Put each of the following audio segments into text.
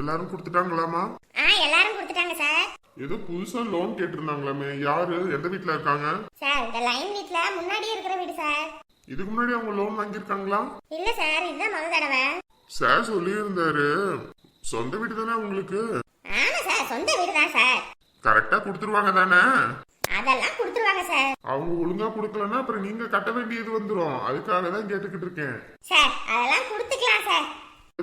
எல்லாரும் கொடுத்துட்டாங்களாமா? ஆ எல்லாரும் கொடுத்துட்டாங்க சார். ஏதோ புதுசா லோன் கேட்டிருந்தாங்களாமே. யாரு? எந்த வீட்ல இருக்காங்க? சார் இந்த லைன் வீட்ல முன்னாடியே இருக்கிற வீடு சார். இதுக்கு முன்னாடி அவங்க லோன் வாங்கியிருக்காங்களா? இல்ல சார் இதுதான் முதல் தடவை. சார் சொல்லியிருந்தாரு. சொந்த வீடு தானே உங்களுக்கு? ஆமா சார் சொந்த வீடு தான் சார். கரெக்டா கொடுத்துருவாங்க தானே? அதெல்லாம் கொடுத்துருவாங்க சார். அவங்க ஒழுங்கா கொடுக்கலன்னா அப்புறம் நீங்க கட்ட வேண்டியது வந்துரும். அதுக்காக தான் கேட்டுக்கிட்டு இருக்கேன். சார் அதெல்லாம் கொடுத்துக்கலாம் சார்.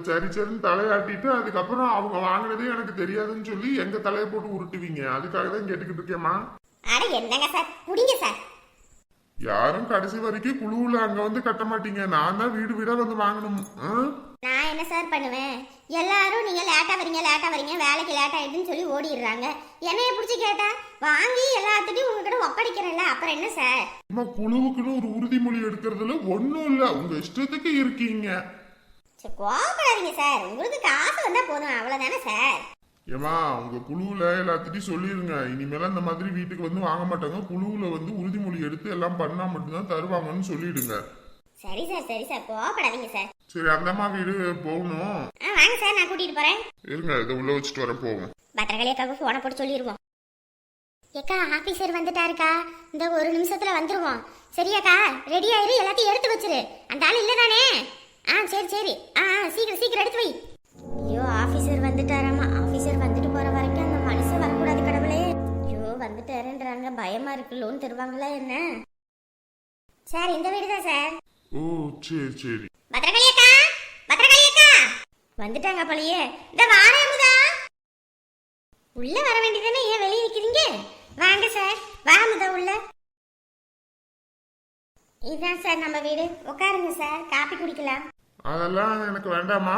சரி சரின்னு தலையாட்டிட்டு அதுக்கப்புறம் அவங்க வாங்கினதே எனக்கு தெரியாதுன்னு சொல்லி எங்க தலையை போட்டு உருட்டுவீங்க. அதுக்காக தான் கேட்டுக்கிட்டு இருக்கேம்மா. அட என்னங்க சார்? குடிங்க சார். யாரும் கடைசி வரைக்கும் குழுவுல அங்க வந்து கட்ட மாட்டீங்க. நான் தான் வீடு வீடா வந்து வாங்கணும்? நான் என்ன சார் பண்ணுவேன்? எல்லாரும் நீங்க லேட்டா வரீங்க லேட்டா வரீங்க வேலைக்கு லேட் ஆயிடுன்னு சொல்லி ஓடிடுறாங்க. என்னைய பிடிச்சி கேட்டா? வாங்கி எல்லாத்துட்டையும் உங்ககிட்ட ஒப்படைக்கிறேன்ல. அப்புறம் என்ன சார்? குழுவுக்குன்னு ஒரு உறுதிமொழி எடுக்கிறதுல ஒண்ணும் இல்ல. உங்க இஷ்டத்துக்கு இருக்கீங்க. சரி கோவப்படாதீங்க சார். உங்களுக்கு காசு வந்தா போதும். அவ்வளவுதானே சார்? ஏமா உங்க குழுவுல எல்லாத்திட்டையும் சொல்லிருங்க. இனிமேல இந்த மாதிரி வீட்டுக்கு வந்து வாங்க மாட்டாங்க. குழுவுல வந்து உறுதிமொழி எடுத்து எல்லாம் பண்ணா மட்டும்தான் தருவாங்கன்னு சொல்லிடுங்க. சரி சார் சரி சார். கோவப்படாதீங்க சார். சரி அந்தம்மா வீடு போகணும். ஆ வாங்க சார். நான் கூட்டிட்டு போறேன். இருங்க இதை உள்ள வச்சுட்டு வர போவோம். பத்திரகாளி அக்காவுக்கு ஃபோனை போட்டு சொல்லிடுவோம் ஏக்கா ஆபீசர் வந்துட்டாருக்கா. இந்த ஒரு நிமிஷத்துல வந்துருவோம். சரியாக்கா ரெடி ஆயிரு. எல்லாத்தையும் எடுத்து வச்சிரு. அந்த ஆள் இல்ல தானே ஆ சரி சரி. ஆ ஆ, சீக்கிரம் சீக்கிரம் எடுத்து வை. ஐயோ ஆபீசர் வந்துட்டாராமா. ஆபீசர் வந்துட்டு போற வரைக்கும் அந்த மனுஷன் வரக்கூடாது கடவுளே. ஐயோ வந்துட்டாருன்றாங்க. பயமா இருக்கு. லோன் தருவாங்களா என்ன? சார் இந்த வீடு தான் சார். ஓ சரி சரி. பத்திரகாளி அக்கா! பத்திரகாளி அக்கா! வந்துட்டாங்க போலயே. இந்த வாரேன் அமுதா! உள்ள வர வேண்டியதானே ஏன் வெளியே நிக்கிறீங்க? வாங்க சார். வா அமுதா உள்ள. இதுதான் சார் நம்ம வீடு. உட்காருங்க சார். காப்பி குடிக்கலாம். அதெல்லாம் எனக்கு வேண்டாமா?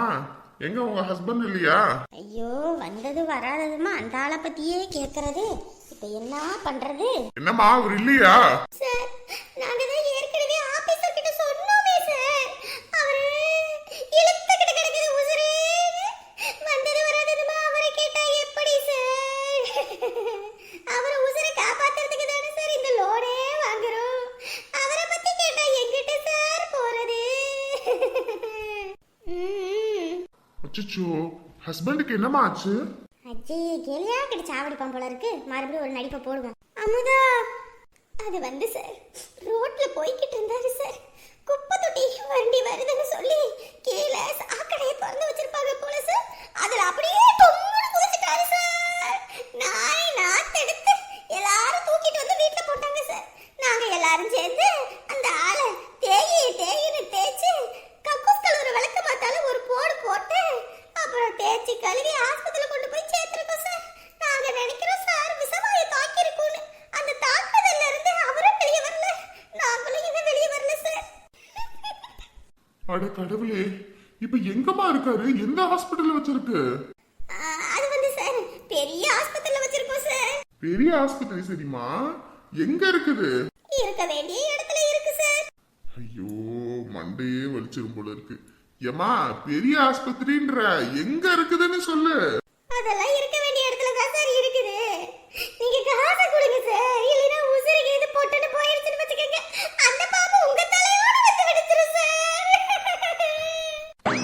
எங்க உங்க ஹஸ்பண்ட் இல்லையா? ஐயோ வந்தது வராததுமா. அந்த ஆளை பத்தியே கேக்குறது. இப்ப என்ன பண்றது? என்னம்மா அவர் இல்லையா? சார் நாங்க தான் ஏற்கனவே ஆபீசர் கிட்ட சொன்னோமே சார் அவரு இழுத்துக்கிட்டு கிடக்குது உசுரு வந்தது வராததுமா அவரை கேட்டா எப்படி சார் அவரை உசுரை காப்பாத்துறதுக்கு தானே சார் இந்த லோனே வாங்குறோம் அவரை பத்தி கேட்டா எங்கிட்ட சார் போறது ம். அச்சோ ஹஸ்பண்டுக்கு என்னமா ஆச்சு அஜி கேலியா கிட்ட சாவடிப்பான் போல இருக்கு. மறுபடியும் ஒரு நடிப்பை போடுவோம். அமுதா அது வந்து சார் ரோட்ல போய்கிட்டு இருந்தாரு சார். குப்பை தொட்டி வண்டி வருதுன்னு சொல்லி கீழே சாக்கடையை திறந்து வச்சிருப்பாங்க போல சார். அதுல அப்படியே தொம்முன்னு குதிச்சுட்டாரு சார். நாய் நாத்தெடுத்து எல்லாரும் தூக்கிட்டு வந்து வீட்டுல போட்டாங்க சார். நாங்க எல்லாரும் சேர்ந்து அந்த ஆளை தேயி தேயின்னு தேய்ச்சு கக்கூஸ் கழுவுற விளக்க மாத்தால ஒரு போடு போட்டு அப்புறம் தேய்ச்சி கழுவி ஆஸ்பத்திரியில கொண்டு போய் சேர்த்திருக்கோம் சார் நாங்க நினைக்கிறோம் சார் விஷவாயு தாக்கி இருக்கும்னு அந்த தாக்குதல்ல இருந்து அவரும் வெளியே வரல நாங்களும் இன்னும் வெளியே வரல சார் அட கடவுளே இப்ப எங்கம்மா இருக்காரு? எந்த ஹாஸ்பிட்டல்ல வச்சிருக்கு? அது வந்து சார் பெரிய ஆஸ்பத்திரியில வச்சிருக்கோம் சார். பெரிய ஆஸ்பத்திரி சரிம்மா. எங்க இருக்குது? இருக்க வேண்டிய இடத்துல இருக்கு சார். ஐயோ மண்டையே வலிச்சிரும் போல இருக்கு. ஏமா பெரிய ஆஸ்பத்திரின்ற எங்க இருக்குதுன்னு சொல்லு அதெல்லாம் இருக்க வேண்டிய இடத்துல தான் சார் இருக்குது நீங்க காசை கொடுங்க சார் இல்லைன்னா உசுருக்கு இது போட்டுட்டு போயிருச்சுன்னு வச்சுக்கோங்க அந்த பாம்பு உங்க தலையோட வந்து வெடிச்சிரும் சார்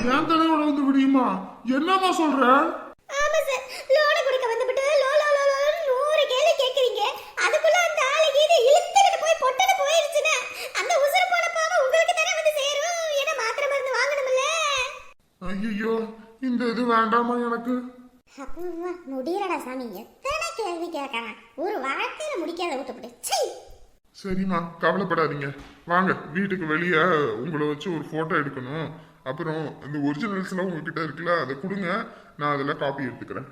என் தலையோட வந்து விடியுமா என்னம்மா சொல்ற ஆமா சார் லோனை கொடுக்க வந்துவிட்டு லோ லோ லோ லோன்னு நூறு கேள்வி கேக்குறீங்க அதுக்குள்ள அந்த ஆளு கீது இழுத்துக்கிட்டு போய் பொட்டுன்னு போயிருச்சுன்னா அந்த உசுறு போன பாவம் உங்களுக்கு தானே வந்து சேரும் ஏன்னா மாத்திரை மருந்து வாங்கணும்ல ஐயோ இது வேண்டாமா எனக்கு? முடியலடா சாமி. எத்தனை கேள்வி கேட்கறான். ஒரு வாழ்க்கையில முடிக்காத சை சரிம்மா கவலைப்படாதீங்க. வாங்க வீட்டுக்கு வெளியே உங்களை வச்சு ஒரு போட்டோ எடுக்கணும். அப்புறம் இந்த ஒரிஜினல்ஸ்லாம் உங்ககிட்ட இருக்குல்ல அதை கொடுங்க. நான் அதில் காப்பி எடுத்துக்கிறேன்.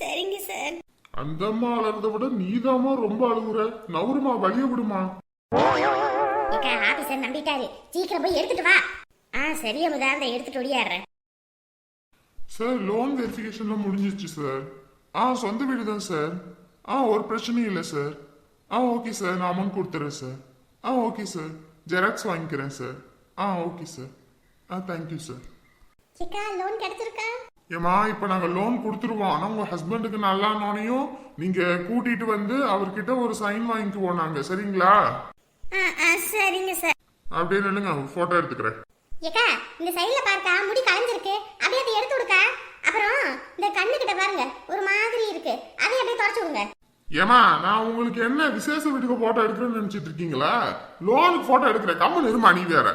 சரிங்க சார். அந்த அம்மா அலறதை விட நீதாம்மா ரொம்ப அழுகுற. நவுருமா வழிய விடுமா? ஆபீசர் நம்பிட்டாரு. சீக்கிரம் போய் எடுத்துட்டு வா. ஆ சரி அமுதா அந்த எடுத்துட்டு ஒடியாடுறேன் சார் லோன் வெரிஃபிகேஷன்லாம் முடிஞ்சிருச்சு சார் ஆ சொந்த வீடு தான் சார் ஆ ஒரு பிரச்சனையும் இல்லை சார் ஆ ஓகே சார் நான் அமௌண்ட் கொடுத்துட்றேன் சார் ஆ ஓகே சார் ஜெராக்ஸ் வாங்கிக்கிறேன் சார் ஆ ஓகே சார் ஆ தேங்க்யூ சார் ஏக்கா லோன் கிடைச்சிருக்கா? ஏம்மா இப்போ நாங்கள் லோன் கொடுத்துருவோம். ஆனால் உங்கள் ஹஸ்பண்டுக்கு நல்லா நோனையும் நீங்கள் கூட்டிகிட்டு வந்து அவர்கிட்ட ஒரு சைன் வாங்கிக்குவோம் நாங்கள் சரிங்களா? ஆ ஆ சரிங்க சார் அப்படியே நில்லுங்க. ஃபோட்டோ எடுத்துக்கிறேன். ஏக்கா இந்த சைடில் பார்க்கா முடி கலைஞ்சிருக்கு. அப்படியே அதை எடுத்து விடுக்கா அப்புறம் இந்த கண்ணு கிட்ட பாருங்க ஒரு மாதிரி இருக்கு. அதையும் அப்படியே தொடச்சு விடுங்க ஏமா நான் உங்களுக்கு என்ன விசேஷ வீட்டுக்கு போட்டோ எடுக்கிறேன்னு நினைச்சிட்டு இருக்கீங்களா? லோனுக்கு போட்டோ எடுக்கிறேன். கம்மன் இருமா நீ வேற.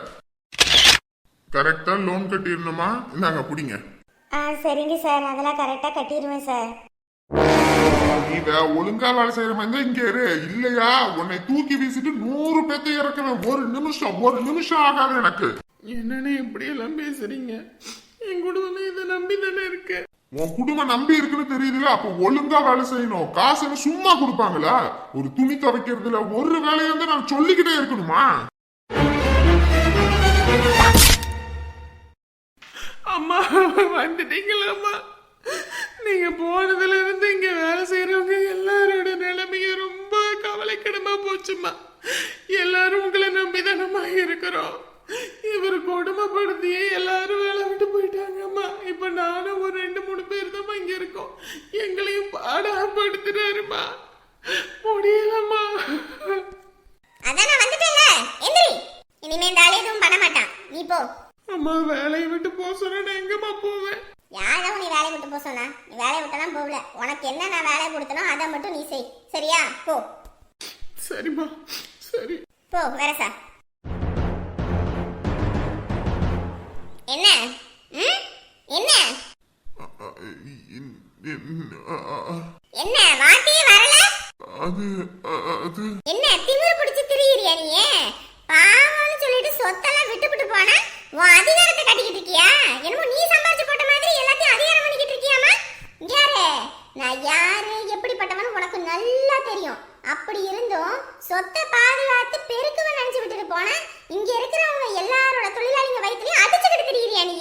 கரெக்டா லோன் கட்டிடணுமா? இந்தாங்க பிடிங்க. ஆ சரிங்க சார். அதெல்லாம் கரெக்டாக கட்டிடுவேன் சார். நீ வே- ஒழுங்கா வேலை செய்யற மாதிரி இங்க இரு. இல்லையா? உன்னை தூக்கி வீசிட்டு நூறு பேத்தை இறக்குறேன். ஒரு நிமிஷம் ஒரு நிமிஷம் ஆகாது எனக்கு. என்னன்னு இப்படி எல்லாம் பேசுறீங்க? என் குடும்பமே இதை நம்பி தானே இருக்கு. உன் குடும்பம் நம்பி இருக்குன்னு தெரியுதுல அப்ப ஒழுங்கா வேலை செய்யணும். காசு சும்மா கொடுப்பாங்களா ஒரு துணி துவைக்கிறதுல ஒரு வேலையை வந்து நான் சொல்லிக்கிட்டே இருக்கணுமா? அம்மா வந்துட்டீங்களா அம்மா. நீங்க போனதுல இருந்து இங்க வேலை செய்யறவங்க எல்லாரோட நிலைமையும் ரொம்ப கவலைக்கிடமா போச்சுமா எல்லாரும் உங்களை நம்பிதானம்மா இருக்கிறோம். இவர் கொடுமைப்படுத்தியே எல்லாரும் வேலை விட்டு போயிட்டாங்கம்மா இப்ப நானும் ஒரு ரெண்டு மூணு பேர் தான் இங்க இருக்கோம். எங்களையும் பாடாப்படுத்துறாருமா முடியலம்மா. அதான் நான் வந்துட்டேன்ல. எந்திரி. இனிமே இந்த ஆளு எதுவும் பண்ண மாட்டான். நீ போ. அம்மா வேலையை விட்டு போக சொன்னா நான் எங்கம்மா போவேன்? யாரும் நீ வேலையை விட்டு போக சொன்னா? நீ வேலையை விட்டெல்லாம் போகல. உனக்கு என்ன நான் வேலையை கொடுத்தனோ அதை மட்டும் நீ செய். சரியா? போ. சரிம்மா. சரி. போ வேற சார். என்ன? என்ன? என்ன வாட்டியே வரல? அது என்ன திமிரு பிடிச்சு திரியிறியா நீ பாவம்னு சொல்லிட்டு சொத்தெல்லாம் விட்டுவிட்டு போனா உன் அதிகாரத்தை கட்டிக்கிட்டு இருக்கியா என்னமோ நீ சம்பாதிச்சு போட்ட மாதிரி எல்லாத்தையும் அதிகாரம் பண்ணிக்கிட்டு இருக்கியாமா இங்க யாரு நான் யாரு எப்படிப்பட்டவன் உனக்கு நல்லா தெரியும் அப்படி இருந்தும் சொத்தை பாதுகாத்து பெருக்குவன் நினைச்சு விட்டுட்டு போனா இங்க இருக்கிறவங்க எல்லாரோட தொழிலாளிங்க வயிற்றுலயும் அடிச்சுக்கிட்டு திரியிறியா நீ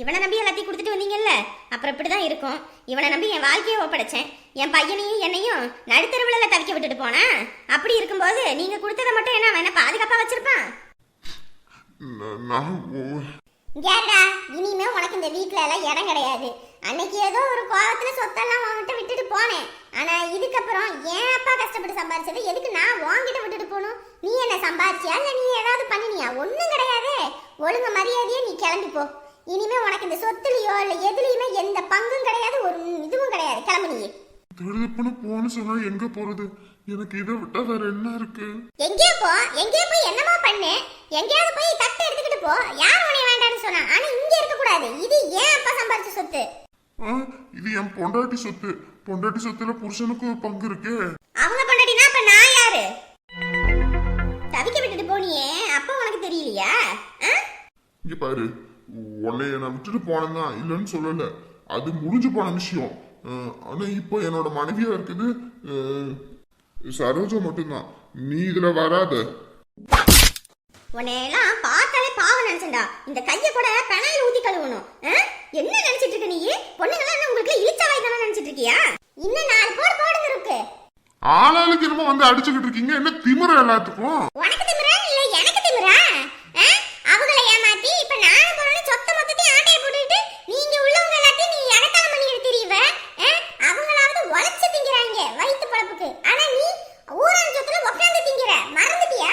இவனை நம்பி எல்லாத்தையும் கொடுத்துட்டு வந்தீங்கல்ல? அப்புறம் இப்படிதான் இருக்கும். இவனை நம்பி என் வாழ்க்கையை ஒப்படைச்சேன். என் பையனையும் என்னையும் நடுத்தருவுல தவிக்க விட்டுட்டு போனா? அப்படி இருக்கும்போது நீங்க கொடுத்ததை மட்டும் என்ன அவன் என்ன பாதுகாப்பா வச்சிருப்பான்? கேடா இனிமே உனக்கு இந்த வீட்ல எல்லாம் இடம் கிடையாது. அன்னைக்கு ஏதோ ஒரு கோவத்துல சொத்தெல்லாம் உன்கிட்ட விட்டுட்டு போனேன். ஆனா இதுக்கப்புறம் என் அப்பா கஷ்டப்பட்டு சம்பாரிச்சதை எதுக்கு நான் உன்கிட்ட விட்டுட்டு போகணும்? நீ என்ன சம்பாரிச்சியா? இல்ல நீ ஏதாவது பண்ணினியா? ஒண்ணும் கிடையாதே. ஒழுங்கு மரியாதையே நீ கிளம்பி போ. இனிமே உனக்கு இந்த சொத்துலயோ இல்ல எதுலயுமே எந்த பங்கும் கிடையாது ஒரு இதுவும் கிடையாது. கிளம்பு நீ திடுப்புன்னு போன்னு சொன்னா எங்க போறது? எனக்கு இதை விட்டா வேற என்ன இருக்கு? எங்கேயோ போ. எங்கேயோ போய் என்னமோ பண்ணு. எங்கேயாவது போய் தட்டு எடுத்துக்கிட்டு போ. யார் உன்னை வேண்டாம்னு சொன்னா? ஆனா இங்க இருக்க கூடாது. இது ஏன் அப்பா சம்பாரிச்ச சொத்து? இது என் பொண்டாட்டி சொத்து. பொண்டாட்டி சொத்துல புருஷனுக்கு பங்கு இருக்கு. அவங்க பொண்டாட்டினா அப்ப நான் யாரு? தவிக்க விட்டுட்டு போனியே. அப்ப உனக்கு தெரியலையா? இங்க பாரு. உன்னைய நான் விட்டுட்டு போனேன்தான் இல்லைன்னு சொல்லல. அது முடிஞ்சு போன விஷயம். அஹ், ஆனா இப்போ என்னோட மனைவியா இருக்குது சரோஜா மட்டும்தான். நீ இதுல வராத. உன்னை எல்லாம் பார்த்தாலே பாவம் நினைச்சேன்டா. இந்த கைய கூட பெனாயில் ஊத்தி கழுவணும்? என்ன நினைச்சிட்டு இருக்க நீ? பொண்ணுங்களா என்ன உங்களுக்கு இழிச்ச வாய்தானே நினைச்சிட்டு இருக்கியா? இன்னும் நாலு போடு போடுங்க இருக்கு. ஆளாளுக்கு என்னமோ வந்து அடிச்சுக்கிட்டு இருக்கீங்க. என்ன திமிர எல்லாத்துக்கும் உனக்கு திமிரா இல்ல எனக்கு திமிரா ஆ? அவங்கள ஏமாத்தி இப்ப நானும் போறேன்னு சொத்த மொத்தத்தையும் ஆட்டைய போட்டுட்டு நீங்க உள்ளவங்க எல்லாத்தையும் நீ இடத்தாலம் பண்ணிட்டு தெரியவ அவங்களாவது உழைச்சு திங்கிறாங்க வயிற்று பழப்புக்கு ஆனா நீ ஊரான் சொத்துல உட்காந்து திங்கிற மறந்துட்டியா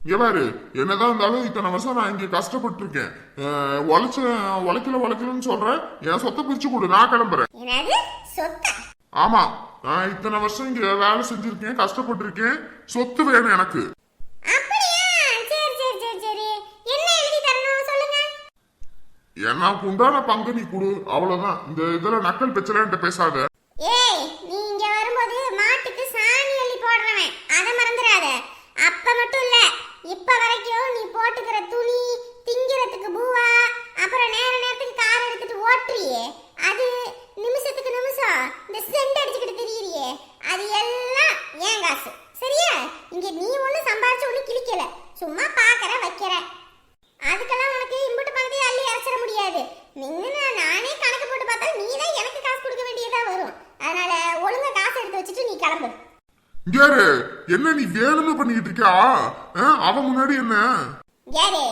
இங்க பாரு. என்னதான் இருந்தாலும் இத்தனை வருஷம் நான் இங்க கஷ்டப்பட்டு இருக்கேன் உழைச்ச உழைக்கல உழைக்கலன்னு சொல்றேன் என் சொத்தை பிரிச்சு கொடு நான் கிளம்புறேன். ஆமா நான் இத்தனை வருஷம் இங்க வேலை செஞ்சிருக்கேன் கஷ்டப்பட்டிருக்கேன். சொத்து வேணும் எனக்கு. என்ன எனக்கு உண்டான பங்கு நீ கொடு. அவ்வளவுதான். இந்த இதுல நக்கல் பெச்சல என்கிட்ட பேசாத. ஏய் நீ இங்க வரும்போது மாட்டுக்கு சாணி அள்ளி போடுறவன். அத மறந்துடாத. அப்ப மட்டும் இல்ல இப்ப வரைக்கும் நீ போட்டுக்கிற துணி திங்கிறதுக்கு பூவா அப்புறம் நேர நேரத்துக்கு கார் எடுத்துட்டு ஓட்டுறியே. அது நிமிஷத்துக்கு நிமிஷம். இந்த சென்ட் அடிச்சுக்கிட்டு திரியிறியே. அது எல்லாம் ஏன் காசு. சரியா? இங்க நீ ஒண்ணு சம்பாரிச்சு ஒண்ணு கிழிக்கல. சும்மா பாக்கற வைக்கிற. அதுக்கெல்லாம் உனக்கு இம்புட்டு பணத்தையும் அள்ளி அரைச்சிட முடியாது. நின்னு நானே கணக்கு போட்டு பார்த்தா நீ தான் எனக்கு காசு கொடுக்க வேண்டியதா வரும். அதனால ஒழுங்கா காசு எடுத்து வச்சுட்டு நீ கிளம்பு. என்ன நீ வேணும்னு பண்ணிக்கிட்டு இருக்கா அவ முன்னாடி என்ன? யாரு?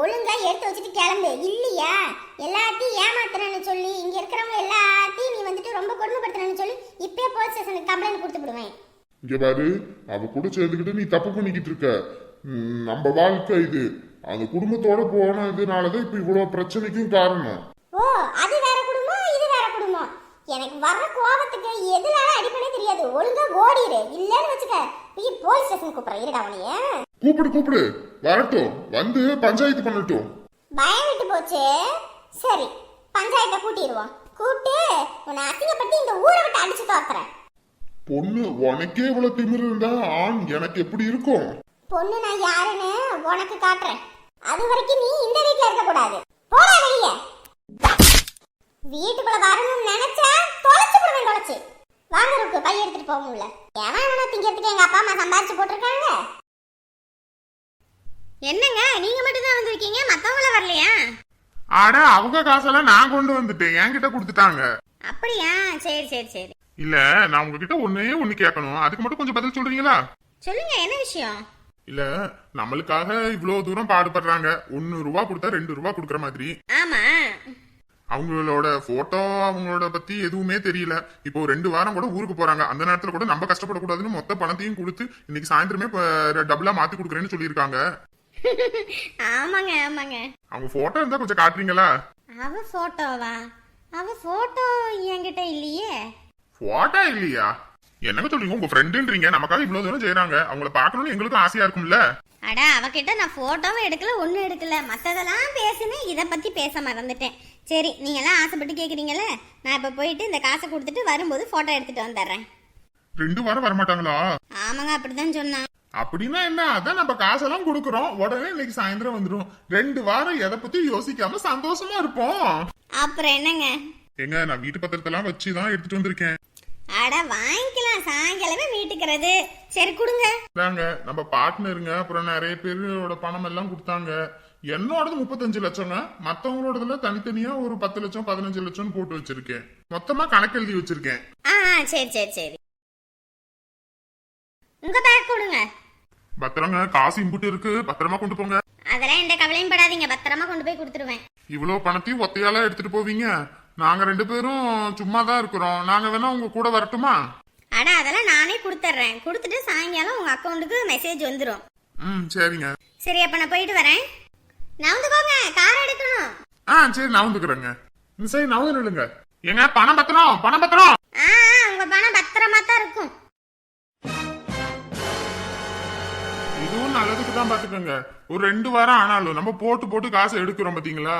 ஒழுங்கா எடுத்து வச்சுட்டு கிளம்பு. இல்லையா? எல்லாத்தையும் ஏமாத்துறேன்னு சொல்லி இங்க இருக்கிறவங்க எல்லாத்தையும் நீ வந்துட்டு ரொம்ப கொடுமைப்படுத்துறேன்னு சொல்லி இப்பயே போலீஸ் ஸ்டேஷனுக்கு கம்ப்ளைண்ட் கொடுத்து விடுவேன். இங்க பாரு அவ கூட சேர்ந்துக்கிட்டு நீ தப்பு பண்ணிக்கிட்டு இருக்க. நம்ம வாழ்க்கை இது. அந்த குடும்பத்தோட போனதுனாலதான் இப்ப இவ்வளவு பிரச்சனைக்கும் காரணம். ஓ அது வேற குடும்பம் இது வேற குடும்பம். எனக்கு வர்ற கோபத்துக்கு எதுனால அடிப்பனே தெரியாது. ஒழுங்கா ஓடிடு இல்லன்னு வச்சுக்க. போலீஸ் ஸ்டேஷன் கூப்பிடுறேன். இருடா உனைய கூப்பிடு கூப்பிடு. வரட்டும். வந்து பஞ்சாயத்து பண்ணட்டும். பயம் விட்டு போச்சு. சரி பஞ்சாயத்தை கூட்டிடுவோம். கூப்பிட்டு உன்னை அசிங்கப்பட்டு இந்த ஊரை விட்டு அடிச்சு தோத்துறேன் பொண்ணு உனக்கே இவ்வளவு திமிரு இருந்தா ஆண் எனக்கு எப்படி இருக்கும்? பொண்ணு நான் யாருன்னு உனக்கு காட்டுறேன். அது வரைக்கும் நீ இந்த வீட்ல இருக்க கூடாது போடா வெளியே. வீட்டுக்குள்ள வரணும்னு நினைச்சா தொலைச்சு விடுவேன் தொலைச்சு. வாங்க இருக்கு பைய எடுத்துட்டு போக முடியல. எவனா திங்கிறதுக்கு எங்க அப்பா அம்மா சம்பாதிச்சு போட்டிருக்காங்க? என்னங்க? நீங்க மட்டும் தான் வந்திருக்கீங்க? மத்தவங்கள வரலையா? அட அவங்க காசெல்லாம் நான் கொண்டு வந்துட்டேன். என்கிட்ட கொடுத்துட்டாங்க. அப்படியா? சரி சரி சரி. இல்ல நான் உங்ககிட்ட ஒன்னே ஒண்ணு கேட்கணும். அதுக்கு மட்டும் கொஞ்சம் பதில் சொல்றீங்களா? சொல்லுங்க என்ன விஷயம்? இல்ல நம்மளுக்காக இவ்வளவு தூரம் பாடுபடுறாங்க. ஒன்னு ரூபா கொடுத்தா ரெண்டு ரூபா கொடுக்கற மாதிரி. ஆமா. அவங்களோட போட்டோ அவங்களோட பத்தி எதுவுமே தெரியல. இப்போ ரெண்டு வாரம் கூட ஊருக்கு போறாங்க. அந்த நேரத்துல கூட நம்ம கஷ்டப்படக்கூடாதுன்னு மொத்த பணத்தையும் கொடுத்து இன்னைக்கு சாயந்தரமே டபுளா மாத்தி கொடுக்குறேன்னு சொல்லியிருக்காங்க. ஆமாங்க ஆமாங்க. அவங்க போட்டோ இருந்தா கொஞ்சம் காட்டுறீங்களா? அவ போட்டோவா அவ போட்டோ என்கிட்ட இல்லையே. போட்டோ இல்லையா? என்னங்க சொல்றீங்க? உங்க ஃப்ரெண்டுன்றீங்க நமக்காக இவ்வளவு தூரம் செய்யறாங்க அவங்கள பார்க்கணும்னு எங்களுக்கும் ஆசையா இருக்கும்ல? அட அவகிட்ட நான் போட்டோவும் எடுக்கல ஒன்றும் எடுக்கல. மற்றதெல்லாம் பேசுனேன் இதை பற்றி பேச மறந்துட்டேன். சரி நீங்களாம் ஆசைப்பட்டு கேட்குறீங்களே நான் இப்போ போயிட்டு இந்த காசை கொடுத்துட்டு வரும்போது ஃபோட்டோ எடுத்துட்டு வந்துடுறேன். ரெண்டு வாரம் வரமாட்டாங்களா? ஆமாங்க அப்படிதான் சொன்னான். அப்படின்னா என்ன? அதான் நம்ம காசெல்லாம் கொடுக்குறோம். உடனே இன்னைக்கு சாயந்தரம் வந்துரும். ரெண்டு வாரம் எதை பத்தி யோசிக்காம சந்தோஷமா இருப்போம். அப்புறம் என்னங்க? எங்க நான் வீட்டு பத்திரத்தெல்லாம் வச்சு தான் எடுத்துட்டு வந்திருக்கேன். அட வாங்கிக்கலாம். சாயங்காலமே வீட்டுக்கிறது. சரி கொடுங்க. இதாங்க நம்ம பார்ட்னருங்க அப்புறம் நிறைய பேரோட பணம் எல்லாம் கொடுத்தாங்க. என்னோடது முப்பத்தஞ்சு லட்சங்க. மத்தவங்களோடதுல தனித்தனியா ஒரு பத்து லட்சம் பதினஞ்சு லட்சம்னு போட்டு வச்சிருக்கேன். மொத்தமா கணக்கு எழுதி வச்சிருக்கேன் ஆ, சரி சரி சரி. உங்க பேக் கொடுங்க. பத்திரங்க காசு இம்புட்டு இருக்கு. பத்திரமா கொண்டு போங்க. அதெல்லாம் எந்த கவலையும் படாதீங்க. பத்திரமா கொண்டு போய் கொடுத்துருவேன். இவ்வளவு பணத்தையும் ஒத்தையால எடுத்துட்டு போவீங்க? நாங்க ரெண்டு பேரும் சும்மா தான் இருக்கிறோம். நாங்க வேணா உங்க கூட வரட்டுமா? அட அதெல்லாம் நானே கொடுத்துட்றேன். கொடுத்துட்டு சாயங்காலம் உங்க அக்கௌண்ட்டுக்கு மெசேஜ் வந்துடும் ம் சரிங்க. சரி அப்ப நான் போயிட்டு வரேன். நவுந்துக்கோங்க. கார் எடுக்கணும். ஆ சரி நான் வந்துக்கிறேங்க இந்த சரி நான் நில்லுங்க. ஏங்க பணம் பத்திரம் பணம் பத்திரம். ஆ ஆ, உங்க பணம் பத்திரமா தான் இருக்கும். இதுவும் நல்லதுக்கு தான் பாத்துக்கோங்க ஒரு ரெண்டு வாரம் ஆனாலும் நம்ம போட்டு போட்டு காசு எடுக்கிறோம் பாத்தீங்களா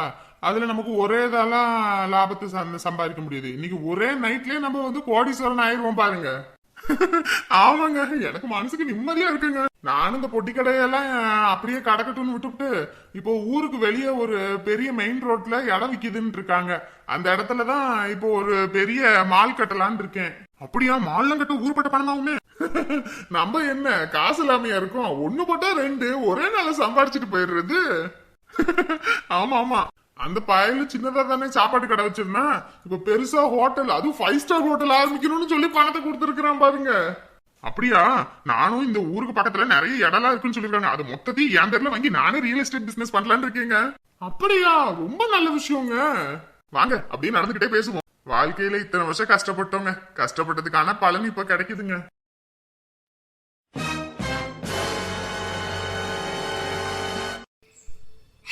அதுல நமக்கு ஒரே இதெல்லாம் லாபத்தை சம்பாதிக்க முடியுது. இன்னைக்கு ஒரே நைட்லயே நம்ம வந்து கோடீஸ்வரன் ஆயிருவோம் பாருங்க. ஆமாங்க. எனக்கு மனசுக்கு நிம்மதியா இருக்குங்க. நானும் இந்த பொட்டி கடையெல்லாம் அப்படியே கடக்கட்டும்னு விட்டுவிட்டு இப்போ ஊருக்கு வெளியே ஒரு பெரிய மெயின் ரோட்ல இடம் விக்குதுன்னு இருக்காங்க. அந்த இடத்துல தான் இப்போ ஒரு பெரிய மால் கட்டலான்னு இருக்கேன். அப்படியா மால்லாம் கட்ட ஊர்பட்ட பணமாவுமே? நம்ம என்ன காசு இல்லாமையா இருக்கும்? ஒண்ணு போட்டா ரெண்டு ஒரே நாள சம்பாரிச்சிட்டு போயிடுறது. ஆமா ஆமா. அந்த பயலு சின்னதா தானே சாப்பாடு கடை வச்சிருந்தேன் இப்ப பெருசா ஹோட்டல் அதுவும் ஃபைவ் ஸ்டார் ஹோட்டல் ஆரம்பிக்கணும்னு சொல்லி பணத்தை கொடுத்துருக்கிறான் பாருங்க. அப்படியா? நானும் இந்த ஊருக்கு பக்கத்துல நிறைய இடம்லாம் இருக்குன்னு சொல்லிருக்காங்க அது மொத்தத்தையும் என் பேர்ல வாங்கி நானே ரியல் எஸ்டேட் பிசினஸ் பண்ணலான்னு இருக்கேங்க. அப்படியா? ரொம்ப நல்ல விஷயங்க. வாங்க அப்படியே நடந்துகிட்டே பேசுவோம். வாழ்க்கையில இத்தனை வருஷம் கஷ்டப்பட்டோங்க. கஷ்டப்பட்டதுக்கான பலன் இப்ப கிடைக்குதுங்க.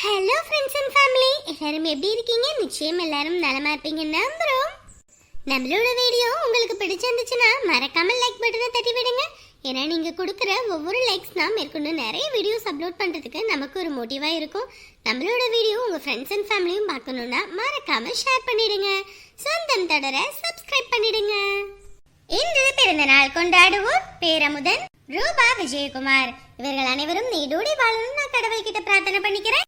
ஹலோ ஃப்ரெண்ட்ஸ் அண்ட் ஃபேமிலி எல்லாரும் எப்படி இருக்கீங்க? நிச்சயம் எல்லாரும் நலமா இருப்பீங்க நம்புறோம். நம்மளோட வீடியோ உங்களுக்கு பிடிச்சிருந்துச்சுன்னா மறக்காம லைக் பட்டனை தட்டி விடுங்க ஏன்னா நீங்க கொடுக்குற ஒவ்வொரு லைக்ஸ் தான் மேற்கொண்டு நிறைய வீடியோஸ் அப்லோட் பண்றதுக்கு நமக்கு ஒரு மோட்டிவா இருக்கும். நம்மளோட வீடியோ உங்க ஃப்ரெண்ட்ஸ் அண்ட் ஃபேமிலியும் பார்க்கணும்னா மறக்காம ஷேர் பண்ணிடுங்க. சொந்தம் தொடர சப்ஸ்கிரைப் பண்ணிடுங்க. இன்று பிறந்த நாள் கொண்டாடுவோர் பேரமுதன் ரூபா விஜயகுமார். இவர்கள் அனைவரும் நீடோடி வாழணும் நான் கடவுள்கிட்ட பிரார்த்தனை பண்ணிக்கிறேன்.